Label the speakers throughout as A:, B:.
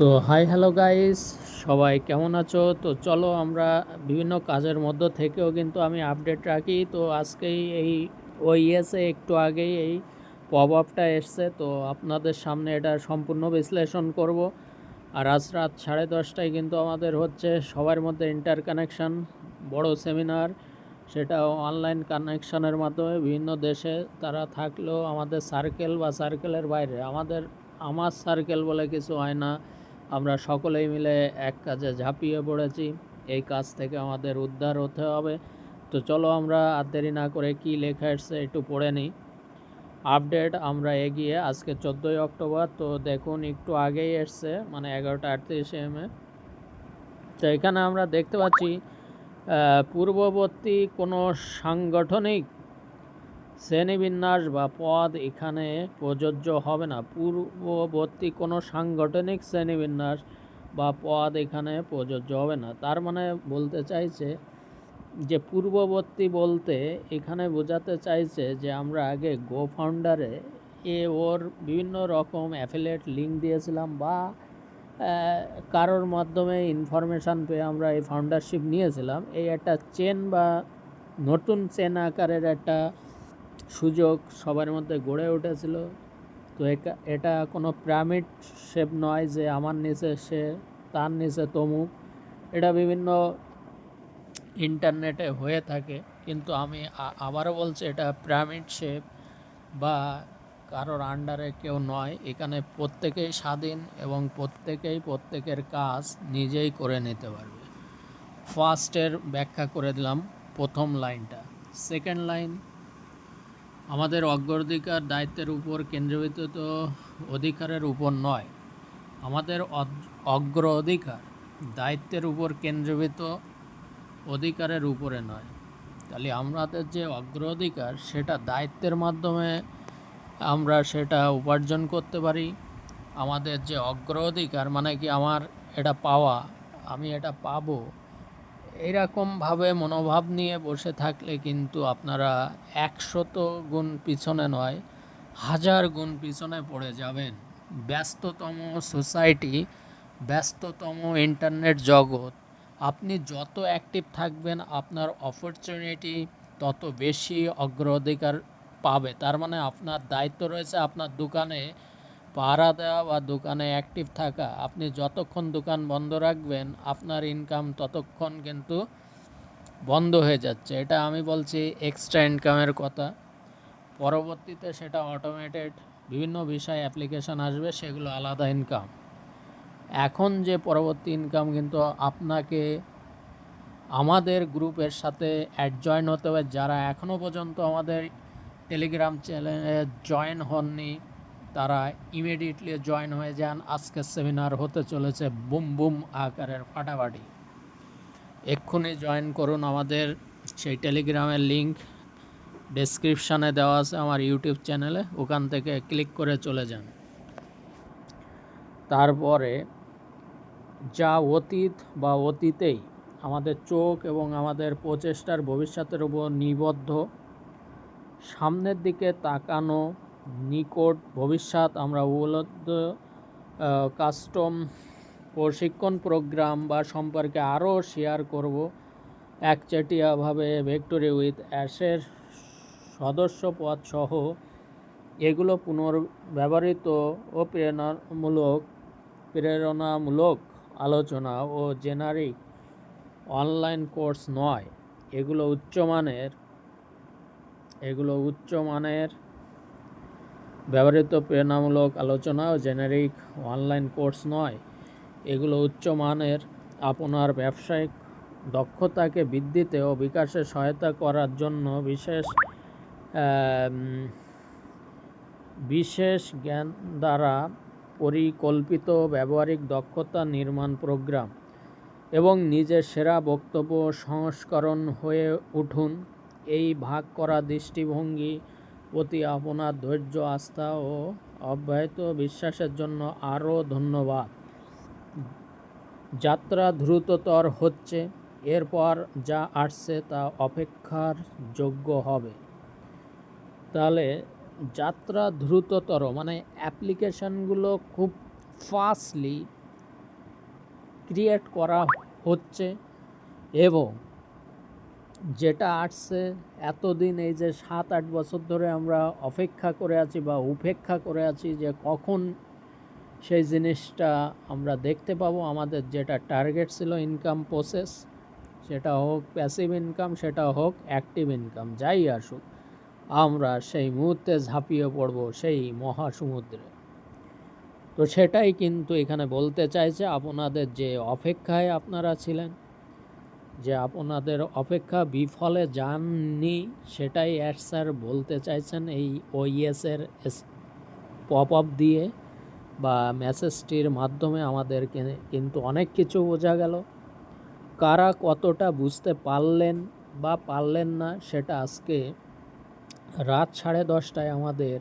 A: তো hi hello guys সবাই কেমন আছো? তো চলো আমরা বিভিন্ন কাজের মধ্য থেকেও কিন্তু আমি আপডেট রাখি। তো আজকেই এই ওই ইয়েসে একটু আগেই এই পপ আপটা এসছে। তো আপনাদের সামনে এটা সম্পূর্ণ বিশ্লেষণ করব। আর আজ রাত সাড়ে দশটায় কিন্তু আমাদের হচ্ছে সবার মধ্যে ইন্টার কানেকশান বড় সেমিনার সেটা অনলাইন কানেকশানের মাধ্যমে বিভিন্ন দেশে তারা থাকলেও আমাদের সার্কেল বা সার্কেলের বাইরে, আমাদের, আমার সার্কেল বলে কিছু হয় না। আমরা সকলেই মিলে এক কাজে ঝাঁপিয়ে পড়েছি। এই কাজ থেকে আমাদের উদ্ধার হতে হবে। তো চলো আমরা আর দেরি না করে কি লেখা এসছে একটু পড়ে নিই। আপডেট, আমরা এগিয়ে, আজকে চোদ্দোই অক্টোবর, তো দেখুন একটু আগেই এসছে মানে এগারোটা আটত্রিশ এম এ। তো এখানে আমরা দেখতে পাচ্ছি পূর্ববর্তী কোনো সাংগঠনিক শ্রেণীবিন্যাস বা পদ এখানে প্রযোজ্য হবে না। পূর্ববর্তী কোনো সাংগঠনিক শ্রেণীবিন্যাস বা পদ এখানে প্রযোজ্য হবে না। তার মানে বলতে চাইছে যে, পূর্ববর্তী বলতে এখানে বোঝাতে চাইছে যে, আমরা আগে গো ফাউন্ডারে এ ওর বিভিন্ন রকম অ্যাফিলেট লিঙ্ক দিয়েছিলাম বা কারোর মাধ্যমে ইনফরমেশান পেয়ে আমরা এই ফাউন্ডারশিপ নিয়েছিলাম। এই একটা চেন বা নতুন চেন আকারের একটা সুযোগ সবার মধ্যে গড়ে উঠেছিল। তো এটা কোনো প্রামিড শেপ নয় যে আমার নিচে সে, তার নিচে তমুক এটা বিভিন্ন ইন্টারনেটে হয়ে থাকে, কিন্তু আমি আবারও বলছি এটা প্রামিড শেপ বা কারোর আন্ডারে কেউ নয়। এখানে প্রত্যেকেই স্বাধীন এবং প্রত্যেকেই প্রত্যেকের কাজ নিজেই করে নিতে পারবে। ফার্স্টের ব্যাখ্যা করে দিলাম প্রথম লাইনটা সেকেন্ড লাইন আমাদের অগ্রাধিকার দায়িত্বের উপর কেন্দ্রীভূত অধিকারের উপর নয়। আমাদের অগ্র অধিকার দায়িত্বের উপর কেন্দ্রীভূত অধিকারের উপরে নয়। তাহলে আমাদের যে অগ্রাধিকার, সেটা দায়িত্বের মাধ্যমে আমরা সেটা উপার্জন করতে পারি। আমাদের যে অগ্রাধিকার মানে কি আমার এটা পাওয়া, আমি এটা পাবো এইরকমভাবে মনোভাব নিয়ে বসে থাকলে কিন্তু আপনারা একশত গুণ পিছনে নয়, হাজার গুণ পিছনে পড়ে যাবেন। ব্যস্ততম সোসাইটি, ব্যস্ততম ইন্টারনেট জগৎ, আপনি যত অ্যাক্টিভ থাকবেন, আপনার অপরচুনিটি তত বেশি অগ্রাধিকার পাবে। তার মানে আপনার দায়িত্ব রয়েছে আপনার দোকানে পাহারা দেওয়া বা দোকানে অ্যাক্টিভ থাকা, আপনি যতক্ষণ দোকান বন্ধ রাখবেন, আপনার ইনকাম ততক্ষণ কিন্তু বন্ধ হয়ে যাচ্ছে। এটা আমি বলছি এক্সট্রা ইনকামের কথা। পরবর্তীতে সেটা অটোমেটেড বিভিন্ন বিষয় অ্যাপ্লিকেশন আসবে, সেগুলো আলাদা ইনকাম এখন যে পরবর্তী ইনকাম কিন্তু আপনাকে আমাদের গ্রুপের সাথে অ্যাডজয়েন হতে হবে। যারা এখনও পর্যন্ত আমাদের টেলিগ্রাম চ্যানেলে জয়েন হননি তারা ইমিডিয়েটলি জয়েন হয়ে যান। আজকের সেমিনার হতে চলেছে বুম বুম আকারের ফাটাফাটি। এক্ষুনি জয়েন করুন আমাদের সেই টেলিগ্রামের লিংক ডেসক্রিপশানে দেওয়া আছে আমার ইউটিউব চ্যানেলে ওখান থেকে ক্লিক করে চলে যান। তারপরে যা অতীত বা অতীতেই আমাদের চোখ এবং আমাদের প্রচেষ্টার ভবিষ্যতের উপর নিবদ্ধ, সামনের দিকে তাকানো নিকট ভবিষ্যৎ, আমরা উপলব্ধ কাস্টম প্রশিক্ষণ প্রোগ্রাম বা সম্পর্কে আরও শেয়ার করব। একচেটিয়াভাবে ভেক্টরি উইথ অ্যাশের সদস্যপদ সহ এগুলো পুনর্ব্যবহৃত ও প্রেরণামূলক প্রেরণামূলক আলোচনা ও জেনারিক অনলাইন কোর্স নয়। এগুলো উচ্চমানের এগুলো উচ্চমানের ব্যবহৃত প্রেরণামূলক আলোচনা ও জেনারিক অনলাইন কোর্স নয়। এগুলো উচ্চমানের আপনার ব্যবসায়িক দক্ষতাকে বৃদ্ধিতে ও বিকাশে সহায়তা করার জন্য বিশেষ বিশেষ জ্ঞান দ্বারা পরিকল্পিত ব্যবহারিক দক্ষতা নির্মাণ প্রোগ্রাম এবং নিজের সেরা বক্তব্য সংস্করণ হয়ে উঠুন। এই ভাগ করা দৃষ্টিভঙ্গি প্রতি আপনার ধৈর্য, আস্থা ও অব্যাহত বিশ্বাসের জন্য আরও ধন্যবাদ। যাত্রা দ্রুততর হচ্ছে, এরপর যা আসছে তা অপেক্ষার যোগ্য হবে। তাহলে যাত্রা দ্রুততর মানে অ্যাপ্লিকেশানগুলো খুব ফাস্টলি ক্রিয়েট করা হচ্ছে এবং যেটা আসছে, এতদিন এই যে সাত আট বছর ধরে আমরা অপেক্ষা করে আছি বা উপেক্ষা করে আছি যে কখন সেই জিনিসটা আমরা দেখতে পাবো। আমাদের যেটা টার্গেট ছিল ইনকাম প্রসেস সেটা হোক প্যাসিভ ইনকাম সেটা হোক অ্যাক্টিভ ইনকাম যাই আসুক, আমরা সেই মুহূর্তে ঝাঁপিয়ে পড়ব সেই মহাসমুদ্রে। তো সেটাই কিন্তু এখানে বলতে চাইছে, আপনাদের যে অপেক্ষায় আপনারা ছিলেন যে আপনাদের অপেক্ষা বিফলে যাননি সেটাই অ্যাড স্যার বলতে চাইছেন এই ওইএসের পপ আপ দিয়ে বা মেসেজটির মাধ্যমে আমাদেরকে কিন্তু অনেক কিছু বোঝা গেল। কারা কতটা বুঝতে পারলেন বা পারলেন না সেটা আজকে রাত সাড়ে দশটায় আমাদের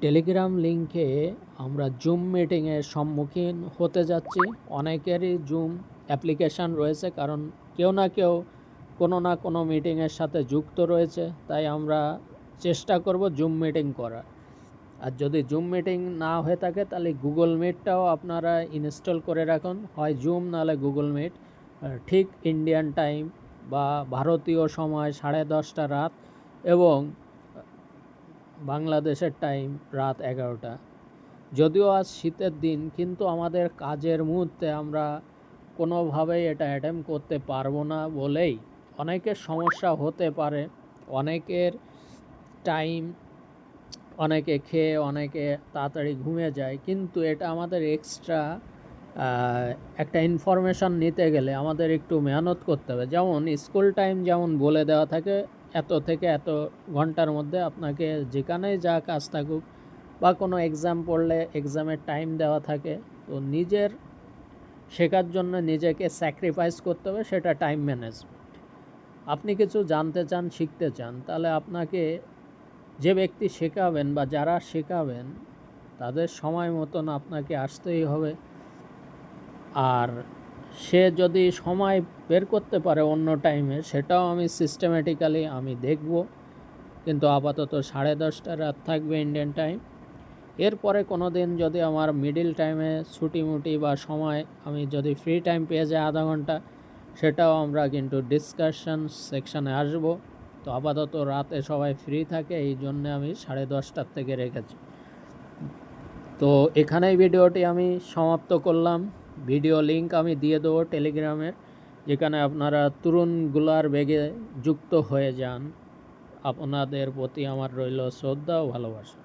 A: টেলিগ্রাম লিঙ্কে আমরা জুম মিটিংয়ের সম্মুখীন হতে যাচ্ছি। অনেকেরই জুম অ্যাপ্লিকেশান রয়েছে কারণ কেউ না কেউ কোনো না কোনো মিটিংয়ের সাথে যুক্ত রয়েছে, তাই আমরা চেষ্টা করব জুম মিটিং করার। আর যদি জুম মিটিং না হয়ে থাকে, তাহলে গুগল মিটটাও আপনারা ইনস্টল করে রাখুন। হয় জুম, নাহলে গুগল মিট। ঠিক ইন্ডিয়ান টাইম বা ভারতীয় সময় সাড়ে দশটা রাত এবং বাংলাদেশের টাইম রাত এগারোটা। যদিও আজ শীতের দিন, কিন্তু আমাদের কাজের মুহূর্তে আমরা কোনোভাবেই এটা অ্যাটেম্প করতে পারব না বলেই অনেকের সমস্যা হতে পারে, অনেকের টাইম অনেকে খেয়ে, অনেকে তাড়াতাড়ি ঘুমিয়ে যায়। কিন্তু এটা আমাদের এক্সট্রা একটা ইনফরমেশান নিতে গেলে আমাদের একটু মেহনত করতে হবে। যেমন স্কুল টাইম যেমন বলে দেওয়া থাকে, এত থেকে এত ঘণ্টার মধ্যে আপনাকে যেখানেই যা কাজ থাকুক, বা কোনো এক্সাম পড়লে এক্সামের টাইম দেওয়া থাকে। তো নিজের শেখার জন্য নিজেকে স্যাক্রিফাইস করতে হবে, সেটা টাইম ম্যানেজমেন্ট আপনি কিছু জানতে চান, শিখতে চান, তাহলে আপনাকে যে ব্যক্তি শেখাবেন বা যারা শেখাবেন, তাদের সময় মতন আপনাকে আসতেই হবে। আর সে যদি সময় বের করতে পারে অন্য টাইমে সেটাও আমি সিস্টেমেটিক্যালি আমি দেখব। কিন্তু আপাতত সাড়ে দশটা রাত থাকবে ইন্ডিয়ান টাইম এরপরে কোনো দিন যদি আমার মিডিল টাইমে ছুটি মুটি বা সময় আমি যদি ফ্রি টাইম পেয়ে যাই আধা ঘণ্টা, সেটাও আমরা কিন্তু ডিসকাশন সেকশানে আসব। তো আপাতত রাতে সবাই ফ্রি থাকে, এই জন্যে আমি সাড়ে দশটার থেকে রেখেছি। তো এখানেই ভিডিওটি আমি সমাপ্ত করলাম। ভিডিও লিংক আমি দিয়ে দেবো টেলিগ্রামের যেখানে আপনারা তরুণগুলার বেগে যুক্ত হয়ে যান। আপনাদের প্রতি আমার রইল শ্রদ্ধা ও ভালোবাসা।